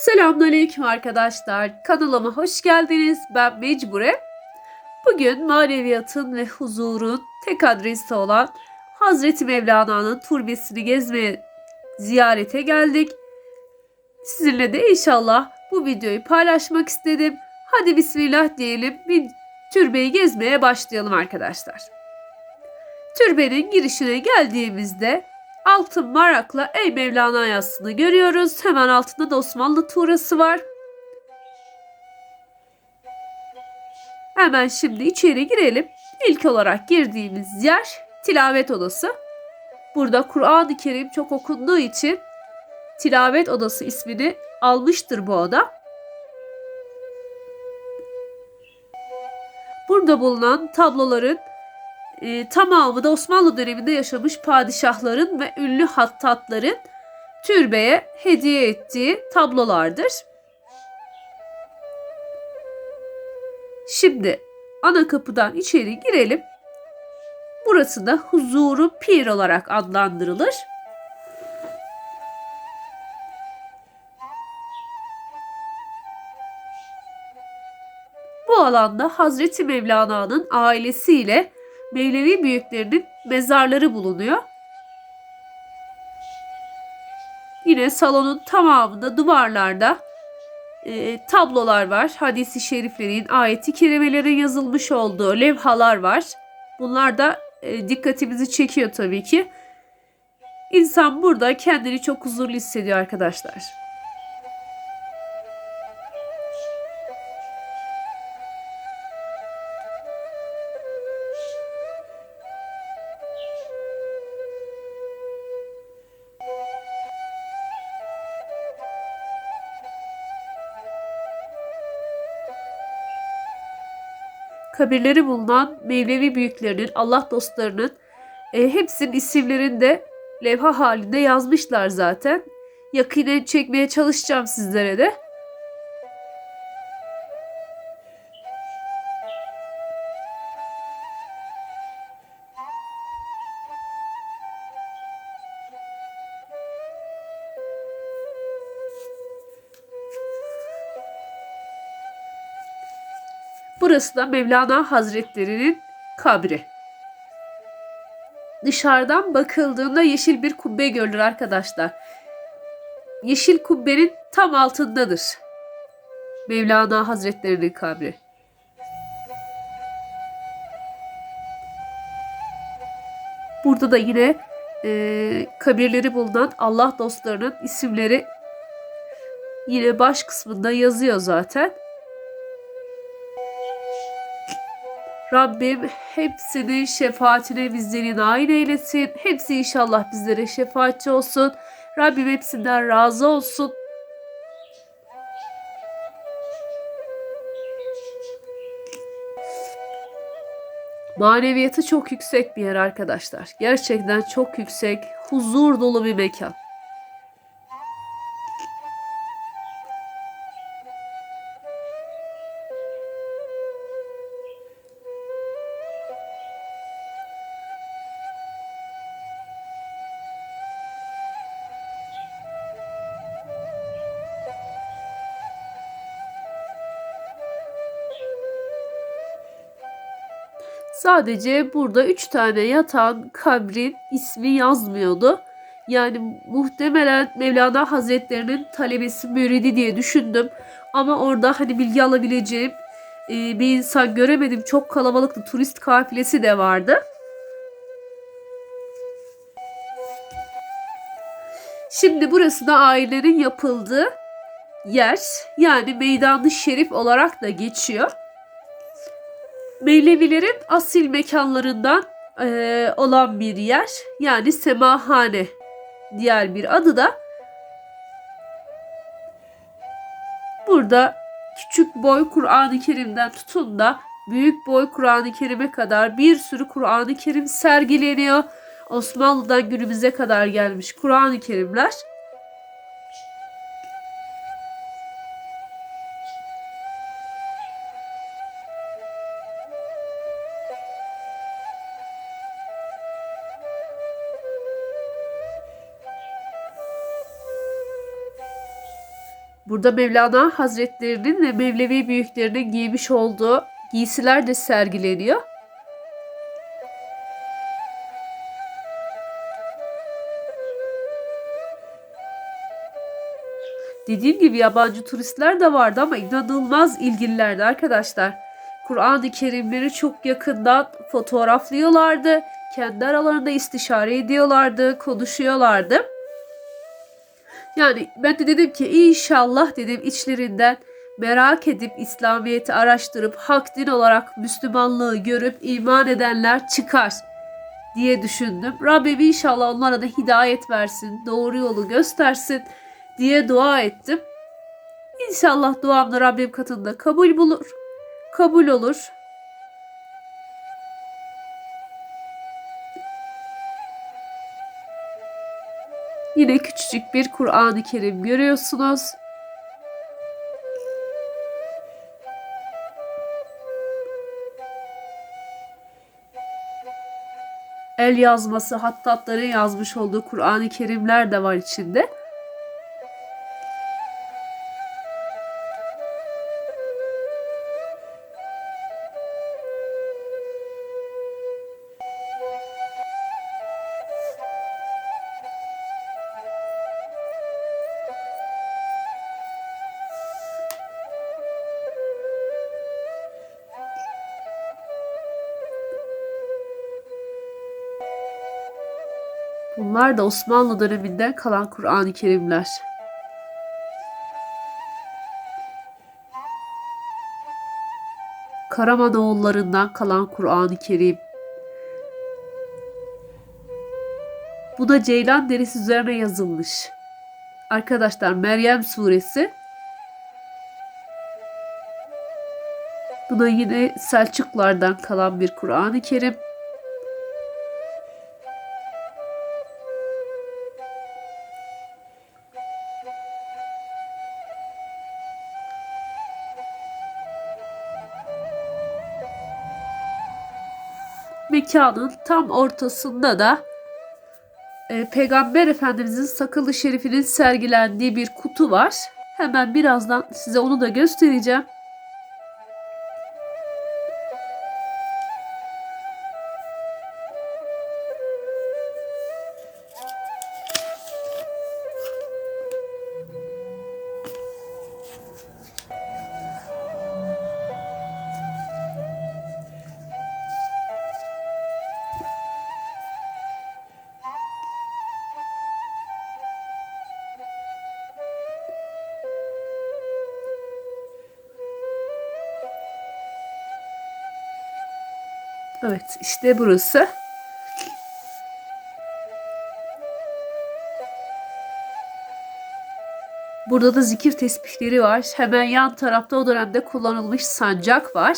Selamünaleyküm arkadaşlar. Kanalıma hoş geldiniz. Ben Mecbure. Bugün maneviyatın ve huzurun tek adresi olan Hazreti Mevlana'nın turbesini gezmeye ziyarete geldik. Sizinle de inşallah bu videoyu paylaşmak istedim. Hadi bismillah diyelim. Bir türbeyi gezmeye başlayalım arkadaşlar. Türbenin girişine geldiğimizde altın marakla Ey Mevlana yazısını görüyoruz. Hemen altında da Osmanlı tuğrası var. Hemen şimdi içeri girelim. İlk olarak girdiğimiz yer tilavet odası. Burada Kur'an-ı Kerim çok okunduğu için tilavet odası ismini almıştır bu oda. Burada bulunan tabloların e, tamamı da Osmanlı döneminde yaşamış padişahların ve ünlü hattatların türbeye hediye ettiği tablolardır. Şimdi ana kapıdan içeri girelim. Burası da huzuru pir olarak adlandırılır. Bu alanda Hazreti Mevlana'nın ailesiyle Mevlevi büyüklerinin mezarları bulunuyor. Yine salonun tamamında duvarlarda e, tablolar var. Hadisi şeriflerin, ayeti kerimelerin yazılmış olduğu levhalar var. Bunlar da e, dikkatimizi çekiyor tabii ki. İnsan burada kendini çok huzurlu hissediyor arkadaşlar. Kabirleri bulunan Mevlevi büyüklerinin, Allah dostlarının e, hepsinin isimlerini de levha halinde yazmışlar zaten. Yakinen çekmeye çalışacağım sizlere de. Burası da Mevlana Hazretleri'nin kabri. Dışarıdan bakıldığında yeşil bir kubbe görülür arkadaşlar. Yeşil kubbenin tam altındadır. Mevlana Hazretleri'nin kabri. Burada da yine e, kabirleri bulunan Allah dostlarının isimleri yine baş kısmında yazıyor zaten. Rabbim hepsinin şefaatine bizleri nail eylesin. Hepsi inşallah bizlere şefaatçi olsun. Rabbim hepsinden razı olsun. Maneviyatı çok yüksek bir yer arkadaşlar. Gerçekten çok yüksek, huzur dolu bir mekan. Sadece burada üç tane yatan kabrin ismi yazmıyordu. Yani muhtemelen Mevlana Hazretlerinin talebesi müridi diye düşündüm. Ama orada hani bilgi alabileceğim e, bir insan göremedim. Çok kalabalıktı. Turist kafilesi de vardı. Şimdi burası da ailelerin yapıldığı yer. Yani Meydan-ı Şerif olarak da geçiyor. Mevlevilerin asil mekanlarından e, olan bir yer. Yani semahane diğer bir adı da. Burada küçük boy Kur'an-ı Kerim'den tutun da büyük boy Kur'an-ı Kerim'e kadar bir sürü Kur'an-ı Kerim sergileniyor. Osmanlı'dan günümüze kadar gelmiş Kur'an-ı Kerimler. Burada Mevlana Hazretlerinin ve Mevlevi büyüklerinin giymiş olduğu giysiler de sergileniyor. Dediğim gibi yabancı turistler de vardı ama inanılmaz ilgililerdi arkadaşlar. Kur'an-ı Kerimleri çok yakından fotoğraflıyorlardı. Kendi aralarında istişare ediyorlardı, konuşuyorlardı. Yani ben de dedim ki inşallah dedim içlerinden merak edip İslamiyet'i araştırıp hak din olarak Müslümanlığı görüp iman edenler çıkar diye düşündüm. Rabbim inşallah onlara da hidayet versin, doğru yolu göstersin diye dua ettim. İnşallah duam da Rabbim katında kabul bulur. Kabul olur. Yine küçücük bir Kur'an-ı Kerim görüyorsunuz. El yazması, hattatların yazmış olduğu Kur'an-ı Kerimler de var içinde. Bunlar da Osmanlı döneminden kalan Kur'an-ı Kerimler. Karamanoğullarından kalan Kur'an-ı Kerim. Bu da Ceylan derisi üzerine yazılmış. Arkadaşlar Meryem suresi. Bu da yine Selçuklardan kalan bir Kur'an-ı Kerim. Mekanın tam ortasında da e, Peygamber Efendimizin sakalı şerifinin sergilendiği bir kutu var. Hemen birazdan size onu da göstereceğim. Evet işte burası. Burada da zikir tesbihleri var. Hemen yan tarafta o dönemde kullanılmış sancak var.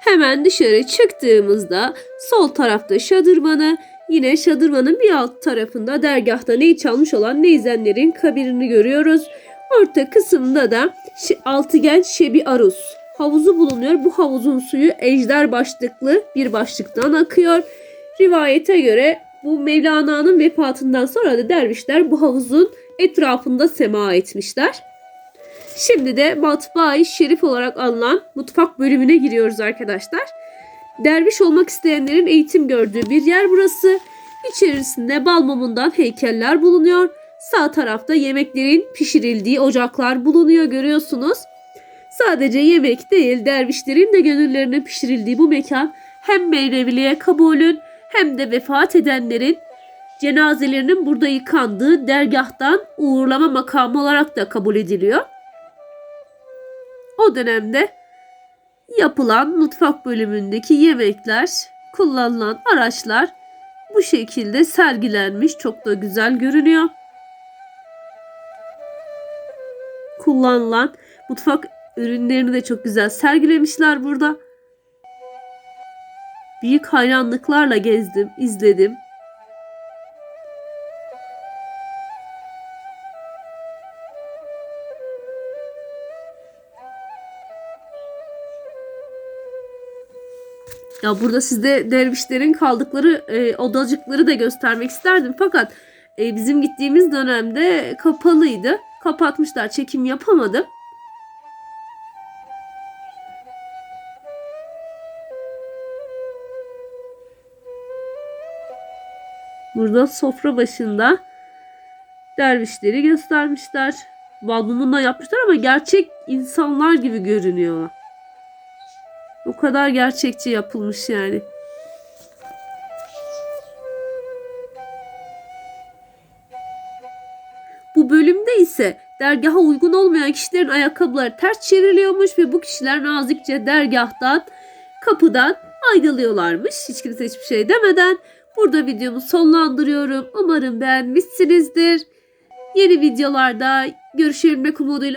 Hemen dışarı çıktığımızda sol tarafta şadırvanı, Yine şadırvanın bir alt tarafında dergahta ney çalmış olan neyzenlerin kabirini görüyoruz. Orta kısımda da altıgen şebi aruz havuzu bulunuyor. Bu havuzun suyu ejder başlıklı bir başlıktan akıyor. Rivayete göre bu Mevlana'nın vefatından sonra da dervişler bu havuzun etrafında sema etmişler. Şimdi de matbaa şerif olarak anılan mutfak bölümüne giriyoruz arkadaşlar. Derviş olmak isteyenlerin eğitim gördüğü bir yer burası. İçerisinde bal mumundan heykeller bulunuyor. Sağ tarafta yemeklerin pişirildiği ocaklar bulunuyor görüyorsunuz. Sadece yemek değil dervişlerin de gönüllerine pişirildiği bu mekan hem Mevleviliğe kabulün hem de vefat edenlerin cenazelerinin burada yıkandığı dergahtan uğurlama makamı olarak da kabul ediliyor. O dönemde yapılan mutfak bölümündeki yemekler, kullanılan araçlar bu şekilde sergilenmiş. Çok da güzel görünüyor. Kullanılan mutfak ürünlerini de çok güzel sergilemişler burada. Büyük hayranlıklarla gezdim, izledim. Ya burada sizde dervişlerin kaldıkları e, odacıkları da göstermek isterdim. Fakat e, bizim gittiğimiz dönemde kapalıydı. Kapatmışlar. Çekim yapamadım. Burada sofra başında dervişleri göstermişler. Balmumunla yapmışlar ama gerçek insanlar gibi görünüyor. O kadar gerçekçi yapılmış yani. Bu bölümde ise dergaha uygun olmayan kişilerin ayakkabıları ters çevriliyormuş ve bu kişiler nazikçe dergahtan, kapıdan ayrılıyorlarmış. Hiç kimse hiçbir şey demeden. Burada videomu sonlandırıyorum. Umarım beğenmişsinizdir. Yeni videolarda görüşebilmek umuduyla